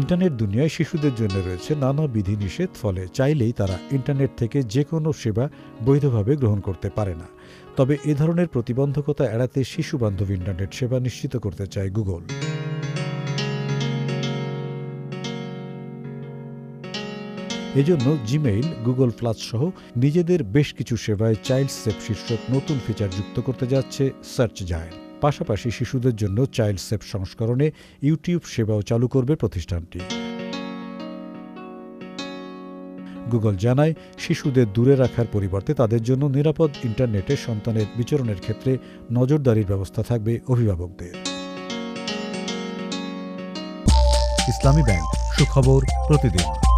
Internet দুনিয়ায় শিশুদের জন্য রয়েছে নানা বিধিনিষেধ, ফলে চাইলেই তারা ইন্টারনেট থেকে যে কোনো সেবা বৈধভাবে গ্রহণ করতে পারে না। তবে এ ধরনের প্রতিবন্ধকতা এড়াতে শিশু বান্ধব ইন্টারনেট সেবা নিশ্চিত করতে চায় গুগল। এজন্য জিমেইল, গুগল প্লাস সহ নিজেদের বেশ কিছু সেবায় চাইল্ড সেফ শীর্ষক নতুন ফিচার যুক্ত করতে যাচ্ছে সার্চ জায়ান্ট। পাশাপাশি শিশুদের জন্য চাইল্ড সেফ সংস্করণে ইউটিউব সেবাও চালু করবে প্রতিষ্ঠানটি। গুগল জানায়, শিশুদের দূরে রাখার পরিবর্তে তাদের জন্য নিরাপদ ইন্টারনেটে সন্তানের বিচরণের ক্ষেত্রে নজরদারির ব্যবস্থা থাকবে অভিভাবকদের। ইসলামী ব্যাংক, সুখবর প্রতিদিন।